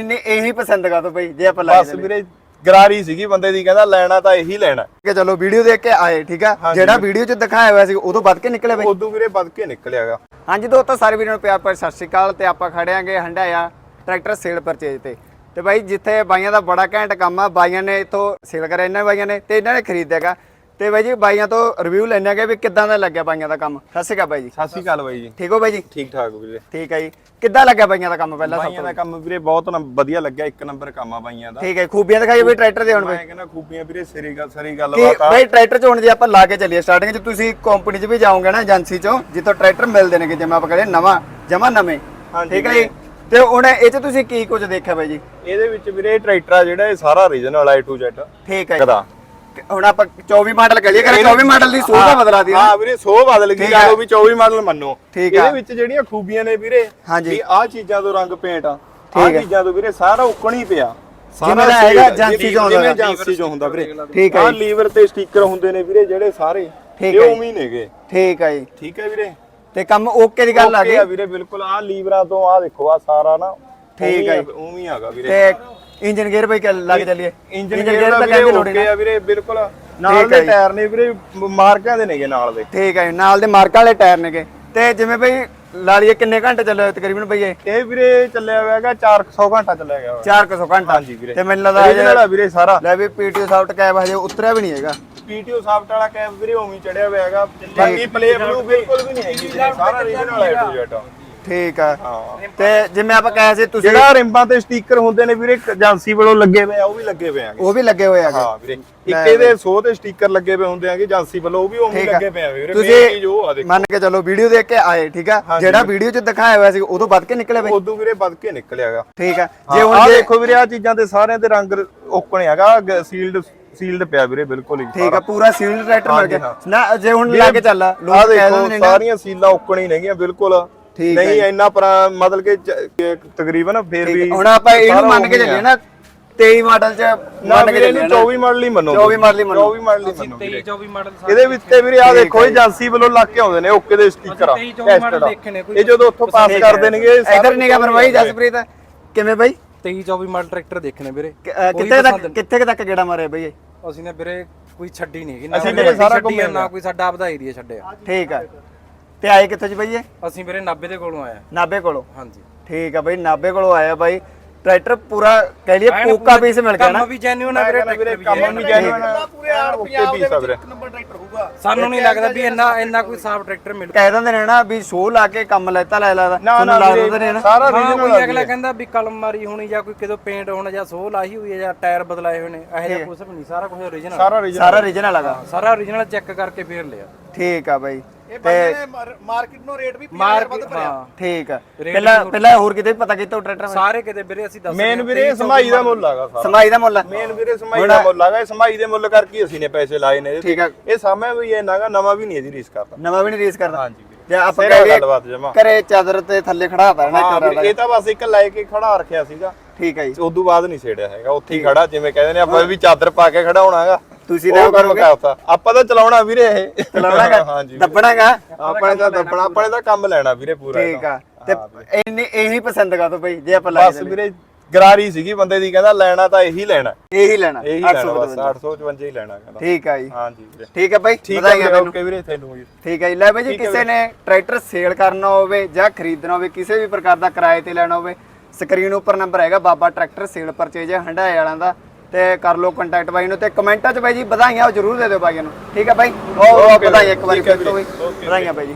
ਇਹਨੇ ਇਹੀ ਪਸੰਦ ਕਰ ਦੋ ਬਈ ਜੇ ਆਪਾਂ ਲੈ ਬਸ ਵੀਰੇ ਗਰਾਰੀ ਸੀਗੀ ਬੰਦੇ ਦੀ ਕਹਿੰਦਾ ਲੈਣਾ ਤਾਂ ਇਹੀ ਲੈਣਾ। ਕੇ ਚਲੋ ਵੀਡੀਓ ਦੇਖ ਕੇ ਆਏ ਠੀਕ ਆ। ਜਿਹੜਾ ਵੀਡੀਓ 'ਚ ਦਿਖਾਇਆ ਹੋਇਆ ਸੀ ਉਦੋਂ ਵੱਧ ਕੇ ਨਿਕਲਿਆ ਬਈ। ਉਦੋਂ ਵੀਰੇ ਵੱਧ ਕੇ ਨਿਕਲਿਆਗਾ ਹਾਂਜੀ ਦੋਸਤੋ ਸਾਰੇ ਵੀਰਾਂ ਨੂੰ ਪਿਆਰ ਭਰੀ ਸਤਿ ਸ਼੍ਰੀ ਅਕਾਲ ਤੇ ਆਪਾਂ ਖੜੇ ਆਂਗੇ ਹੰਡਾਇਆ ਟਰੈਕਟਰ ਸੇਲ ਪਰਚੇਜ ਤੇ। ਤੇ ਬਾਈ ਜਿੱਥੇ ਬਾਈਆਂ ਦਾ ਬੜਾ ਘੈਂਟ ਕੰਮ ਆ ਬਾਈਆਂ ਨੇ ਇਥੋਂ ਸੇਲ ਕਰਿਆ ਇਹਨਾਂ ਬਾਈਆਂ ਨੇ ਤੇ ਇਹਨਾਂ ਨੇ ਖਰੀਦਿਆਗਾ ਤੇ ਬਾਈ ਜੀ ਬਾਈਆਂ ਤੋਂ ਰਿਵਿਊ ਲੈਣਾਗੇ ਵੀ ਕਿੱਦਾਂ ਦਾ ਲੱਗਿਆ ਬਾਈਆਂ ਦਾ ਕੰਮ। ਸਤਿ ਸ਼੍ਰੀ ਅਕਾਲ ਬਾਈ ਜੀ। ਸਤਿ ਸ਼੍ਰੀ ਅਕਾਲ ਬਾਈ ਜੀ। ਠੀਕ ਹੋ ਬਾਈ ਜੀ? ਠੀਕ ਠਾਕ ਵੀਰੇ। ਠੀਕ ਹੈ ਜੀ। ਕਿੱਦਾਂ ਲੱਗਿਆ ਬਾਈਆਂ ਦਾ ਕੰਮ ਪਹਿਲਾਂ ਸਭ ਬਾਈਆਂ ਦਾ ਕੰਮ ਵੀਰੇ ਬਹੁਤ ਵਧੀਆ ਲੱਗਿਆ ਇੱਕ ਨੰਬਰ ਕੰਮ ਆ ਬਾਈਆਂ ਦਾ। ਠੀਕ ਹੈ ਖੂਬੀਆਂ ਦਿਖਾਈਓ ਬਈ ਟਰੈਕਟਰ ਦੇ ਹੁਣ ਬਈ। ਮੈਂ ਕਹਿੰਦਾ ਖੂਬੀਆਂ ਵੀਰੇ ਸਰੀ ਗੱਲ ਸਰੀ ਕਿ ਗੱਲਬਾਤ ਆ। ਬਾਈ ਟਰੈਕਟਰ ਚ ਹੁਣ ਜੇ ਆਪਾਂ ਲਾ ਕੇ ਚੱਲੀਏ ਸਟਾਰਟਿੰਗ ਚ ਤੁਸੀਂ ਕੰਪਨੀ ਚ ਵੀ ਜਾਓਗੇ ਨਾ ਏਜੰਸੀ ਚੋਂ ਜਿੱਥੋਂ ਟਰੈਕਟਰ ਮਿਲਦੇ ਨੇ ਕਿ ਜਿਵੇਂ ਆਪਾਂ ਕਹਿੰਦੇ ਨਵਾਂ ਜਮਾ ਨਵੇਂ। ਠੀਕ ਹੈ ਜੀ? ਤੇ ਹੁਣ ਇਹ ਚ ਤੁਸੀਂ ਕੀ ਕੁਝ ਦੇਖਿਆ ਬਾਈ ਜੀ? ਇਹਦੇ ਵਿੱਚ ਵੀਰੇ ਟਰੈਕਟਰ ਆ ਜਿਹੜਾ ਇਹ ਸਾਰਾ ਰੀਜਨਲ ਆ A to Z ਠੀਕ ਹੈ ਹੁਣ ਆਪਾਂ 24 ਮਾਡਲ ਕਰੀਏ ਕਰੇ 24 ਮਾਡਲ ਦੀ ਸੋਭਾ ਬਦਲਾ ਦੀ ਹਾਂ ਵੀਰੇ 100 ਬਦਲ ਗਈ। ਲਓ ਵੀ 24 ਮਾਡਲ ਮੰਨੋ। ਇਹਦੇ ਵਿੱਚ ਜਿਹੜੀਆਂ ਖੂਬੀਆਂ ਨੇ ਵੀਰੇ। ਵੀ ਆਹ ਚੀਜ਼ਾਂ ਤੋਂ ਰੰਗ ਪੇਂਟ ਆ। ਆਹ। ਚੀਜ਼ਾਂ ਤੋਂ ਵੀਰੇ ਸਾਰਾ ਉੱਕਣ ਪਿਆ। ਦਾ ਹੈਗਾ ਏਜੰਸੀ ਚੋਂ ਹੁੰਦਾ। ਏਜੰਸੀ ਚੋਂ ਹੁੰਦਾ ਵੀਰੇ। ਠੀਕ ਹੈ ਆਹ। ਲੀਵਰ ਤੇ ਸਟicker ਹੁੰਦੇ ਨੇ ਵੀਰੇ ਜਿਹੜੇ ਸਾਰੇ। ਠੀਕ ਇਹ ਹੈ ਉਵੇਂ ਹੀ ਨੇਗੇ। ਠੀਕ ਹੈ ਜੀ। ਠੀਕ ਹੈ ਵੀਰੇ। ਤੇ ਕੰਮ ਓਕੇ ਦੀ ਗੱਲ ਆ ਗਈ ਵੀਰੇ ਬਿਲਕੁਲ। ਆਹ ਲੀਵਰਾਂ ਤੋਂ ਆਹ ਦੇਖੋ ਆ ਸਾਰਾ ਨਾ ਠੀਕ ਹੈ। ਉਵੇਂ ਹੀ ਹੈਗਾ ਵੀਰੇ। ਤੇ ਇੰਜਨ ਗੇਅਰ ਬਈ ਲੱਗ ਚੱਲੀਏ। ਇੰਜਨ ਗੇਅਰ ਦਾ ਤਾਂ ਕਹਿੰਦੇ ਲੋੜ ਹੀ ਓਕੇ ਨਾ। ਆ ਵੀਰੇ ਬਿਲਕੁਲ। ਨਾਲ ਦੇ। ਟਾਇਰ ਨੇ ਵੀਰੇ ਮਾਰਕਾਂ ਦੇ ਨੇਗੇ ਨਾਲ ਦੇ। ਠੀਕ ਹੈ ਨਾਲ ਦੇ ਮਾਰਕਾ ਵਾਲੇ ਟਾਇਰ ਨੇਗੇ। ਤੇ ਜਿਵੇਂ ਬਈ ਲਾ ਲਈਏ ਕਿੰਨੇ ਘੰਟੇ ਚੱਲੇ ਤਕਰੀਬਨ ਬਈ ਇਹ? ਇਹ ਵੀਰੇ ਚੱਲਿਆ ਹੋਇਆ ਹੈਗਾ 400 ਘੰਟਾ ਚੱਲਿਆ ਗਿਆ ਹੋਇਆ। 400 ਘੰਟਾ। ਹਾਂਜੀ ਵੀਰੇ। ਤੇ ਮੈਨੂੰ ਲੱਗਦਾ Original ਆ ਵੀਰੇ ਸਾਰਾ। ਲੈ ਵੀ ਪੀਟੀਓ ਸੌਫਟ ਕੈਬ ਹਜੇ ਉਤਰਿਆ ਵੀ ਨਹੀਂ ਹੈਗਾ। ਪੀਟੀਓ ਸਾਫਟ ਵਾਲਾ ਕੈਪ ਵੀਰੇ ਉਵੇਂ ਚੜਿਆ ਹੋਇਆ ਹੈਗਾ। ਬਾਕੀ ਪਲੇ ਬਲੂ ਬਿਲਕੁਲ ਵੀ ਨਹੀਂ ਹੈਗੀ ਸਾਰਾ ਰੀਜਨਲ ਹੈ ਟੂ ਜੈਟ ਠੀਕ ਆ। ਹਾਂ। ਤੇ ਜਿਵੇਂ ਆਪਾਂ ਕਹੇ ਸੀ ਤੁਸੀਂ ਜਿਹੜਾ ਰਿੰਬਾਂ ਤੇ ਸਟicker ਹੁੰਦੇ ਨੇ ਵੀਰੇ ਏਜੰਸੀ ਵੱਲੋਂ ਲੱਗੇ ਹੋਏ ਆ ਉਹ ਵੀ ਲੱਗੇ ਹੋਏ ਆਗੇ ਉਹ ਵੀ ਲੱਗੇ ਹੋਏ ਹੈਗੇ ਹਾਂ ਵੀਰੇ ਇੱਕ ਇਹਦੇ 100 ਤੇ ਸਟicker ਲੱਗੇ ਹੋਏ ਹੁੰਦੇ ਆਗੇ ਏਜੰਸੀ ਵੱਲੋਂ ਉਹ ਵੀ ਉਵੇਂ ਹੀ ਠੀਕ ਆ। ਲੱਗੇ ਪਏ ਆ ਵੀਰੇ। ਚੀਜ਼ ਉਹ ਆ ਤੁਸੀਂ ਦੇਖੋ। ਮੰਨ ਕੇ ਚੱਲੋ ਵੀਡੀਓ ਦੇਖ ਕੇ ਆਏ ਠੀਕ ਆ? ਜਿਹੜਾ ਵੀਡੀਓ 'ਚ ਦਿਖਾਇਆ ਹੋਇਆ ਸੀ ਉਦੋਂ ਵੱਧ ਕੇ ਨਿਕਲਿਆ ਬਈ। ਉਦੋਂ ਵੀਰੇ ਵੱਧ ਕੇ ਨਿਕਲਿਆਗਾ ਠੀਕ ਆ। ਜੇ ਜੇ ਹੁਣ ਜੇ ਦੇਖੋ ਵੀਰੇ ਆ ਚੀਜ਼ਾਂ ਤੇ ਸਾਰਿਆਂ ਦੇ ਰੰਗ ਓਕਣ ਹੈਗਾ ਸੀਲਡ ਸੀਲਡ ਪਿਆ ਵੀਰੇ ਬਿਲਕੁਲ ਹੀ ਠੀਕ ਆ ਪੂਰਾ ਸੀਲਡ ਟਰੈਕਟਰ ਮਿਲ ਗਿਆ। ਨਾ ਜੇ ਹੁਣ ਲਾ ਕੇ ਚੱਲ ਲੋਕ ਕਹਿ ਦੇਖੋ ਦਿੰਦੇ ਨੇ ਸਾਰੀਆਂ ਸੀਲਾਂ ਓਕਣ ਹੀ ਨੇਗੀਆਂ ਬਿਲਕੁਲ। ਠੀਕ ਹੈ ਨਹੀਂ ਇੰਨਾ ਪਰ ਮਤਲਬ ਕਿ ਤਕਰੀਬਨ ਫੇਰ ਵੀ ਹੁਣ ਆਪਾਂ ਇਹਨੂੰ ਮੰਨ ਕੇ ਆ। ਨਾ 23 ਮਾਡਲ 'ਚ ਮੰਨ ਕੇ ਨਾ। 24 ਮਾਡਲ ਹੀ ਮੰਨੋ 24 ਮਾਡਲ ਹੀ ਮੰਨੋ। 24 ਮਾਡਲ ਹੀ ਮੰਨੋ ਵੀਰੇ। 24 ਮਾਡਲ ਇਹਦੇ ਵਿੱਚ ਤੇ ਵੀਰੇ ਆ ਦੇਖੋ ਏਜੰਸੀ ਵੱਲੋਂ ਲੱਗ ਕੇ ਆਉਂਦੇ ਨੇ ਓਕੇ ਦੇ ਸਟicker ਆ 23 24 ਮਾਡਲ ਦੇਖੇ ਨੇ, ਕੋਈ ਇਹ ਜਦੋਂ ਉੱਥੋਂ ਪਾਸ ਕਰ ਦੇਣਗੇ ਇਧਰ ਨਿਗਾ ਪਰ ਬਾਈ ਜਸਪ੍ਰੀਤ ਕਿਵੇਂ ਬਾਈ? 23 24 ਮਾਡਲ ਟਰੈਕਟਰ ਦੇਖਣੇ ਵੀਰੇ। ਕਿ- ਅਹ ਕਿੱਥੇ ਤੱਕ ਕਿੱਥੇ ਕੁ ਤੱਕ ਗੇੜਾ ਮਾਰਿਆ ਬਈ ਇਹ? ਅਸੀਂ ਨੇ ਵੀਰੇ ਕੋਈ ਛੱਡੀ ਨਹੀਂ ਹੈਗੀ ਨਾ ਅਸੀਂ ਵੀਰੇ ਸਾਰਾ ਘੁੰਮੇ ਨਾ ਕੋਈ ਸਾਡਾ ਆਪਦਾ ਏਰੀਆ ਛੱਡਿਆ। ਠੀਕ ਆ। ਤੇ ਆਏ ਕਿੱਥੋਂ ਜੀ ਬਾਈ ਇਹ? ਅਸੀਂ ਵੀਰੇ 90 ਦੇ ਕੋਲੋਂ ਆਇਆ ਨਾਬੇ ਕੋਲੋਂ? ਹਾਂਜੀ। ਠੀਕ ਆ ਬਾਈ ਨਾਬੇ ਕੋਲੋਂ ਆਇਆ ਬਾਈ। ਟਰੈਕਟਰ ਪੂਰਾ ਕਹਿ ਲਈਏ ਪੂਕਾ ਪੀਸ ਮਿਲ ਗਿਆ ਨਾ। ਕੰਮ ਵੀ ਜੈਨੂਇਨ ਆ ਵੀਰੇ ਟਰੈਕਟਰ ਕੰਮ ਵੀ ਜੈਨੂਇਨ ਓਕੇ ਪੀਸ ਆ। ਵੀਰੇ। ਸਾਨੂੰ ਨਹੀਂ ਲੱਗਦਾ ਵੀ ਇੰਨਾ ਇੰਨਾ ਕੋਈ ਸਾਫ਼ ਟਰੈਕਟਰ ਮਿਲ ਕਹਿ ਦਿੰਦੇ ਨੇ ਨਾ ਵੀ ਸ਼ੋਅ ਲਾ ਕੇ ਕੰਮ ਲੈਤਾ ਲੈ ਲਾ ਨਾ ਤੁਹਾਨੂੰ ਨਾ ਲਾ ਵੀਰੇ, ਦਿੰਦੇ ਨੇ ਨਾ ਸਾਰਾ ਹਾਂ ਰੀਜਨਲ ਕੋਈ ਅਗਲਾ ਕਹਿੰਦਾ ਵੀ ਕਲਮ ਮਾਰੀ ਹੋਣੀ ਜਾਂ ਕੋਈ ਕਿਦੋਂ ਪੇਂਟ ਹੋਣਾ ਜਾਂ ਸੋਹ ਲਾਈ ਹੋਈ ਹੈ ਜਾਂ ਟਾਇਰ ਬਦਲਾਏ ਹੋਏ ਨੇ ਇਹੋ ਜਿਹਾ ਕੁਝ ਵੀ ਨਹੀਂ ਸਾਰਾ ਕੁਝ ਓਰੀਜਨਲ ਸਾਰਾ ਰੀਜਨਲ ਸਾਰਾ ਰੀਜਨਲ ਹੈਗਾ ਸਾਰਾ ਓਰੀਜਨਲ ਚੈੱਕ ਕਰਕੇ ਫੇਰ ਲਿਆ। ਠੀਕ ਆ ਬਾਈ। ਤੇ ਮਾਰਕੀਟ ਨੂੰ ਰੇਟ ਵੀ ਹਾਂ ਠੀਕ ਆ। ਪਹਿਲਾਂ ਪਹਿਲਾਂ ਹੋਰ ਕਿਤੇ ਵੀ ਪਤਾ ਕੀਤਾ ਉਹ ਟਰੈਕਟਰ ਸਾਰੇ ਕਿਤੇ ਵੀਰੇ ਅਸੀਂ ਦੱਸ ਮੇਨ ਵੀਰੇ ਸਮਾਈ ਦਾ ਮੁੱਲ ਹੈਗਾ ਸਾਰਾ। ਸਮਾਈ ਦਾ ਮੁੱਲ ਆ? ਮੇਨ ਵੀਰੇ ਸਮਾਈ ਦਾ ਮੁੱਲ ਹੈਗਾ ਇਹ ਸਮਾਈ ਦੇ ਮੁੱਲ ਕਰਕੇ ਹੀ ਅਸੀਂ ਨੇ ਪੈਸੇ ਲਾਏ ਨੇ। ਠੀਕ ਆ। ਇਹ ਸਾਹਮਣੇ ਵੀ ਇਹ ਨਾਗਾ ਨਵਾਂ ਵੀ ਨਹੀਂ ਇਹਦੀ ਰੀਸ ਕਰਦਾ। ਨਵਾਂ ਵੀ ਨਹੀਂ ਰੀਸ ਕਰਦਾ। ਹਾਂਜੀ ਵੀਰੇ। ਜੇ ਆਪਾਂ ਸਿਰਾ ਕਹਿ ਲਈਏ ਗੱਲਬਾਤ ਜਮਾ। ਘਰੇ ਚਾਦਰ ਤੇ ਥੱਲੇ ਖੜਾਤਾ ਨਾ ਹਾਂ ਇੱਕ ਵੀਰੇ, ਇਹ ਤਾਂ ਬਸ ਇੱਕ ਲੈ ਕੇ ਖੜਾ ਰੱਖਿਆ ਸੀਗਾ। ਠੀਕ ਆ ਜੀ। ਉਦੋਂ ਬਾਅਦ ਨਹੀਂ ਛੇੜਿਆ ਹੈਗਾ। ਉੱਥੇ ਹੀ ਖੜਾ ਜਿਵੇਂ ਕਹਿੰਦੇ ਨੇ ਆਪਾਂ ਵੀ ਚਾਦਰ ਪਾ ਕੇ ਖੜਾ ਹੋਣਾਗਾ ਤੁਸੀਂ ਉਹ ਕੰਮ ਕਰਤਾ। ਆਪਾਂ ਤਾਂ ਚਲਾਉਣਾ ਵੀਰੇ ਇਹ। ਚਲਾਉਣਾਗਾ। ਹਾਂਜੀ ਦੱਬਣਾਗਾ। ਆਪਣੇ ਤਾਂ ਦੱਬਣਾ ਆਪਣੇ ਤਾਂ ਕੰਮ ਲੈਣਾ ਵੀਰੇ ਪੂਰਾ ਠੀਕ ਆ। ਤੇ ਇਹਨੇ ਇਹੀ ਪਸੰਦ ਕਰ ਦੋ ਬਈ ਜੇ ਆਪਾਂ ਲੈ ਬਸ ਵੀਰੇ ਗਰਾਰੀ ਸੀਗੀ ਬੰਦੇ ਦੀ ਕਹਿੰਦਾ ਲੈਣਾ ਤਾਂ ਇਹੀ ਲੈਣਾ। ਇਹੀ ਲੈਣਾ। ਇਹੀ 800 ਲੈਣਾ ਬਸ ਬਸ 855 ਹੀ ਲੈਣਾ ਕਹਿੰਦਾ। ਠੀਕ ਆ ਜੀ। ਹਾਂਜੀ ਵੀਰੇ। ਠੀਕ ਹੈ ਬਾਈ ਠੀਕ ਵਧਾਈਆਂ ਹੈ ਮੈਨੂੰ ਓਕੇ ਵੀਰੇ ਤੈਨੂੰ ਜੀ ਠੀਕ ਹੈ ਜੀ। ਲੈ ਬਾਈ ਜੀ ਕਿਸੇ ਨੇ ਟਰੈਕਟਰ ਸੇਲ ਕਰਨਾ ਹੋਵੇ ਜਾਂ ਖਰੀਦਣਾ ਹੋਵੇ ਕਿਸੇ ਵੀ ਪ੍ਰਕਾਰ ਦਾ ਕਿਰਾਏ ਤੇ ਲੈਣਾ ਹੋਵੇ ਸਕਰੀਨ ਉੱਪਰ ਨੰਬਰ ਹੈਗਾ Baba tractor sale purchase Handiaya ਵਾਲਿਆਂ ਦਾ। ਤੇ ਕਰ ਲਓ ਕੰਟੈਕਟ ਬਾਈ ਨੂੰ ਤੇ ਕਮੈਂਟਾਂ 'ਚ ਬਾਈ ਜੀ ਵਧਾਈਆਂ ਜ਼ਰੂਰ ਦੇ ਦਿਓ ਬਾਈ ਨੂੰ। ਠੀਕ ਹੈ ਬਾਈ? ਓ ਵਧਾਈਆਂ ਇੱਕ ਵਾਰੀ ਫਿਰ ਤੋਂ ਓਕੇ ਵਧਾਈਆਂ ਬਾਈ ਜੀ।